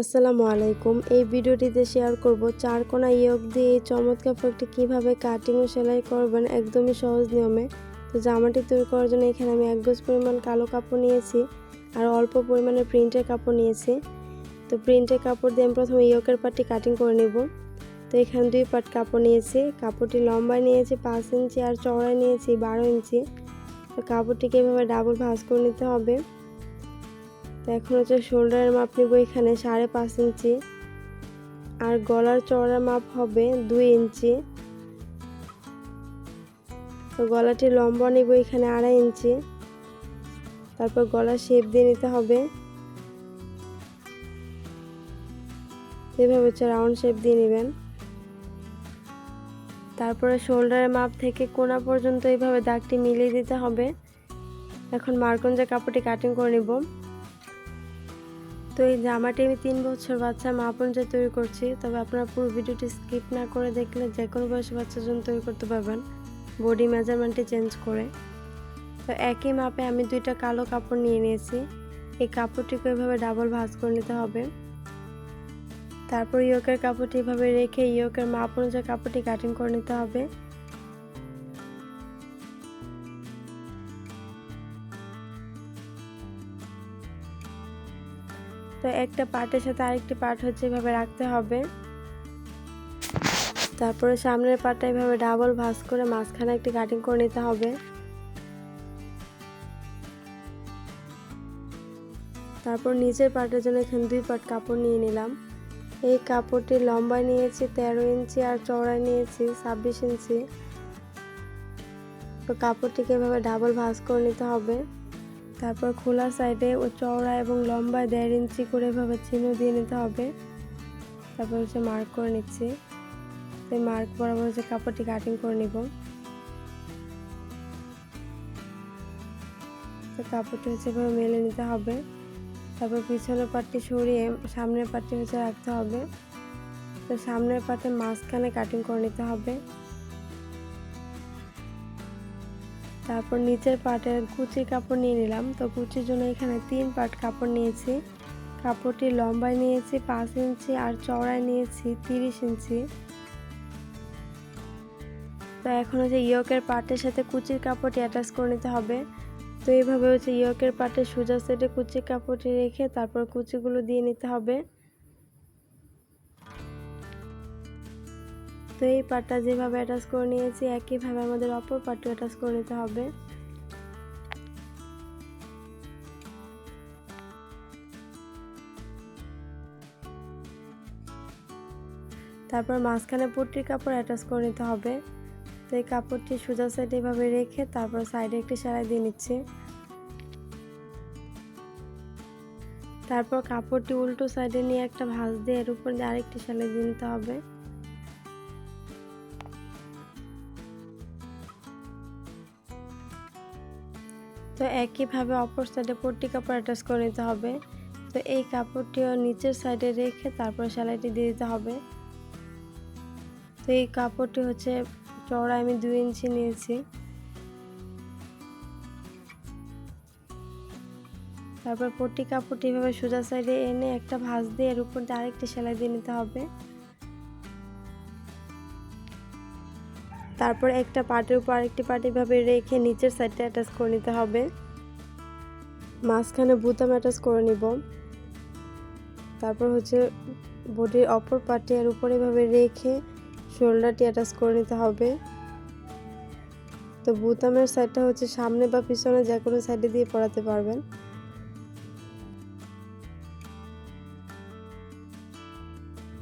আসসালামু আলাইকুম। এই ভিডিওটিতে শেয়ার করব চার কোনা ইয়োগ দিয়ে এই চমৎকার ফ্রকটি কীভাবে কাটিং ও সেলাই করবেন একদমই সহজ নিয়মে। তো জামাটি তৈরি করার জন্য এখানে আমি এক গজ পরিমাণ কালো কাপড় নিয়েছি আর অল্প পরিমাণে প্রিন্টের কাপড় নিয়েছি। তো প্রিন্টের কাপড় দিয়ে আমি প্রথমে ইয়োকের পার্টটি কাটিং করে নেব। তো এখানে দুই পার্ট কাপড় নিয়েছি। কাপড়টি লম্বায় নিয়েছি, পাঁচ ইঞ্চি আর চওড়ায় নিয়েছি, বারো ইঞ্চি। তো কাপড়টিকে এভাবে ডাবল ভাঁজ করে নিতে হবে। তো এখন হচ্ছে শোল্ডারের মাপ নিব এখানে সাড়ে পাঁচ ইঞ্চি। আর গলার চওড়ার মাপ হবে দুই ইঞ্চি। তো গলাটি লম্বা নিব এখানে আড়াই ইঞ্চি। তারপর গলার শেপ দিয়ে নিতে হবে। এভাবে হচ্ছে রাউন্ড শেপ দিয়ে নেবেন। তারপরে শোল্ডারের মাপ থেকে কোনা পর্যন্ত এইভাবে দাগটি মিলিয়ে দিতে হবে। এখন মার্কঞ্জা কাপড়টি কাটিং করে নিব। তো এই জামাটি আমি তিন বছর বাচ্চা মা তৈরি করছি। তবে আপনারা পুরো ভিডিওটি স্কিপ না করে দেখলে যে কোনো বয়সী বাচ্চার জন্য তৈরি করতে পারবেন। বডি মেজারমেন্টটি চেঞ্জ করে। তো একই মাপে আমি দুইটা কালো কাপড় নিয়ে নিয়েছি। এই কাপড়টিকে এভাবে ডাবল ভাঁজ করে নিতে হবে। তারপর ইয়োকের কাপড়টি এভাবে রেখে ইয়োকের মাপ অনুযায়ী কাপড়টি কাটিং করে নিতে হবে। তো একটা পার্টের সাথে আরেকটি পার্ট হচ্ছে এভাবে রাখতে হবে। তারপরে সামনের পার্টটা এভাবে ডাবল ভাঁজ করে মাঝখানে একটি কাটিং করে নিতে হবে। তারপর নিচের পার্টের জন্য এখানে দুই পার্ট কাপড় নিয়ে নিলাম। এই কাপড়টি লম্বা নিয়েছি, তেরো ইঞ্চি আর চওড়া নিয়েছি, ছাব্বিশ ইঞ্চি। তো কাপড়টিকে এভাবে ডাবল ভাঁজ করে নিতে হবে। তারপর খোলা সাইডে ও চওড়া এবং লম্বায় দেড় ইঞ্চি করে এভাবে চিহ্ন দিয়ে নিতে হবে। তারপর হচ্ছে মার্ক করে নিচ্ছি। সেই মার্ক বরাবর হচ্ছে কাপড়টি কাটিং করে নিব। তো কাপড়টি হচ্ছে এভাবে মেলে নিতে হবে। তারপর পিছনের পাটটি সরিয়ে সামনের পাটটি হচ্ছে রাখতে হবে। তো সামনের পাটে মাঝখানে কাটিং করে নিতে হবে। তারপর নিচের পাটের কুচির কাপড় নিয়ে নিলাম। তো কুচির জন্য এখানে তিন পাট কাপড় নিয়েছি। কাপড়টি লম্বায় নিয়েছি, পাঁচ ইঞ্চি আর চওড়ায় নিয়েছি, তিরিশ ইঞ্চি। তো এখন হচ্ছে ইয়কের পাটের সাথে কুচির কাপড়টি অ্যাটাচ করে নিতে হবে। তো এইভাবে হচ্ছে ইয়কের পাটের সোজা সেটে কুচির কাপড়টি রেখে তারপর কুচিগুলো দিয়ে নিতে হবে। তো এই পাটটা যেভাবে অ্যাটাচ করে নিয়েছি, একইভাবে আমাদের অপর পাটটা অ্যাটাচ করে নিতে হবে। তারপর মাঝখানে পট্টির কাপড় অ্যাটাচ করে নিতে হবে। তো এই কাপড়টি সোজা সাইডে এভাবে রেখে তারপর সাইডে একটি সেলাই দিয়ে নিচ্ছি। তারপর কাপড়টি উল্টো সাইডে নিয়ে একটা ভাঁজ দিয়ে এর উপর দিয়ে আরেকটি সেলাই দিয়ে নিতে হবে। তো একইভাবে অপর সাইডে পট্টি কাপড় অ্যাটাচ করে নিতে হবে। তো এই কাপড়টিও নিচের সাইডে রেখে তারপর সেলাইটি দিয়ে দিতে হবে। তো এই কাপড়টি হচ্ছে চওড়া আমি দুই ইঞ্চি নিয়েছি। তারপর পট্টি কাপড়টি এভাবে সোজা সাইডে এনে একটা ভাঁজ দিয়ে এর উপর দিয়ে আরেকটি সেলাই দিয়ে নিতে হবে। তারপর একটা পার্টের উপর আরেকটি পার্ট এভাবে রেখে নিচের সাইডটা অ্যাটাচ করে নিতে হবে। মাঝখানে বুতাম অ্যাটাচ করে নিব। তারপর হচ্ছে বডির অপর পার্টি এর উপর এভাবে রেখে শোল্ডারটি অ্যাটাচ করে নিতে হবে। তো বুতামের সাইডটা হচ্ছে সামনে বা পিছনে যে কোনো সাইডে দিয়ে পড়াতে পারবেন।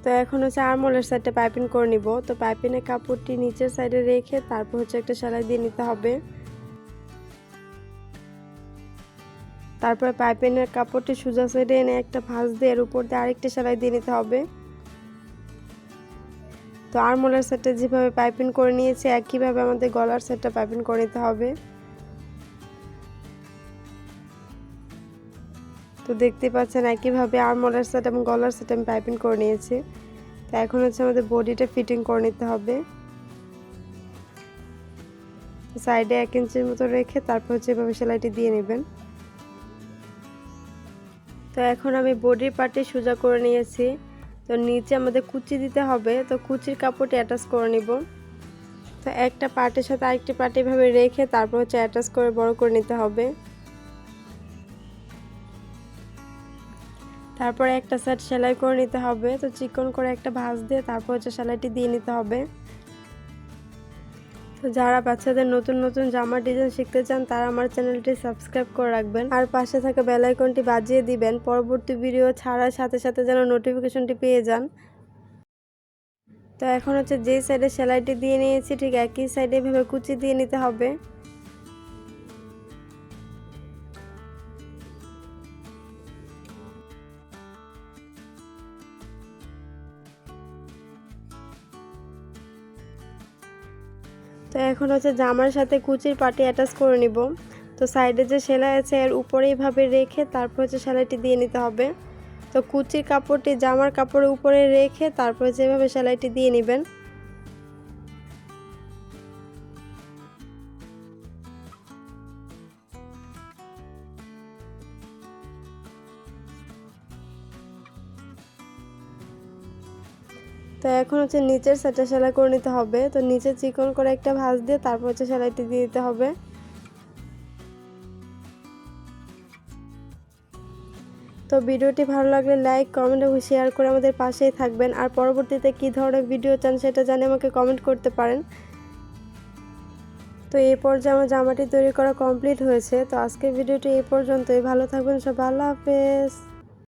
তো এখন হচ্ছে আরমোলের সাইডটা পাইপিং করে নিব। তো পাইপিংয়ের কাপড়টি নিচের সাইডে রেখে তারপর হচ্ছে একটা সেলাই দিয়ে নিতে হবে। তারপরে পাইপিংয়ের কাপড়টি সোজা সাইডে এনে একটা ভাঁজ দিয়ে এর উপর দিয়ে আরেকটা সেলাই দিয়ে নিতে হবে। তো আরমোলের সেটটা যেভাবে পাইপিং করে নিয়েছে, একইভাবে আমাদের গলার সেটটা পাইপিং করে নিতে হবে। তো দেখতে পাচ্ছেন একইভাবে আরমোলের সেট এবং গলার সেট আমি পাইপিং করে নিয়েছি। তো এখন হচ্ছে আমাদের বডিটা ফিটিং করে নিতে হবে। সাইডে এক ইঞ্চির মতো রেখে তারপর হচ্ছে এভাবে সেলাইটি দিয়ে নেবেন। তো এখন আমি বডির পার্টে সোজা করে নিয়েছি। তো নিচে আমাদের কুচি দিতে হবে। তো কুচির কাপড়টি অ্যাটাচ করে নিব। তো একটা পার্টের সাথে আরেকটি পার্ট এভাবে রেখে তারপর হচ্ছে অ্যাটাচ করে বড় করে নিতে হবে। তারপরে একটা সেট সেলাই করে নিতে হবে। তো চিকন করে একটা ভাঁজ দিয়ে তারপর হচ্ছে সেলাইটি দিয়ে নিতে হবে। তো যারা বাচ্চাদের নতুন নতুন জামার ডিজাইন শিখতে চান, তারা আমার চ্যানেলটি সাবস্ক্রাইব করে রাখবেন। আর পাশে থাকা বেল আইকনটি বাজিয়ে দিবেন। পরবর্তী ভিডিও ছাড়ার সাথে সাথে যেন নোটিফিকেশনটি পেয়ে যান। তো এখন হচ্ছে যেই সাইডে সেলাইটি দিয়ে নিয়েছি, ঠিক একই সাইডে ভেবে কুচি দিয়ে নিতে হবে। তো এখন হচ্ছে জামার সাথে কুচির পাটি অ্যাটাচ করে নিব। তো সাইডে যে সেলাই আছে, এর উপরে এইভাবে রেখে তারপর হচ্ছে সেলাইটি দিয়ে নিতে হবে। তো কুচির কাপড়টি জামার কাপড়ের উপরে রেখে তারপর যেভাবে সেলাইটি দিয়ে নেবেন। তো এখন হচ্ছে নিচের সেটা সেলাই করে নিতে হবে। তো নিচে চিকন করে একটা ভাঁজ দিয়ে তারপর হচ্ছে সেলাইটি দিয়ে দিতে হবে। তো ভিডিওটি ভালো লাগলে লাইক, কমেন্ট এবং শেয়ার করে আমাদের পাশেই থাকবেন। আর পরবর্তীতে কী ধরনের ভিডিও চান সেটা জানিয়ে আমাকে কমেন্ট করতে পারেন। তো এই পর্যায়ে আমার জামাটি তৈরি করা কমপ্লিট হয়েছে। তো আজকের ভিডিওটি এই পর্যন্তই। ভালো থাকবেন সব আল্লাহ হাফেজ।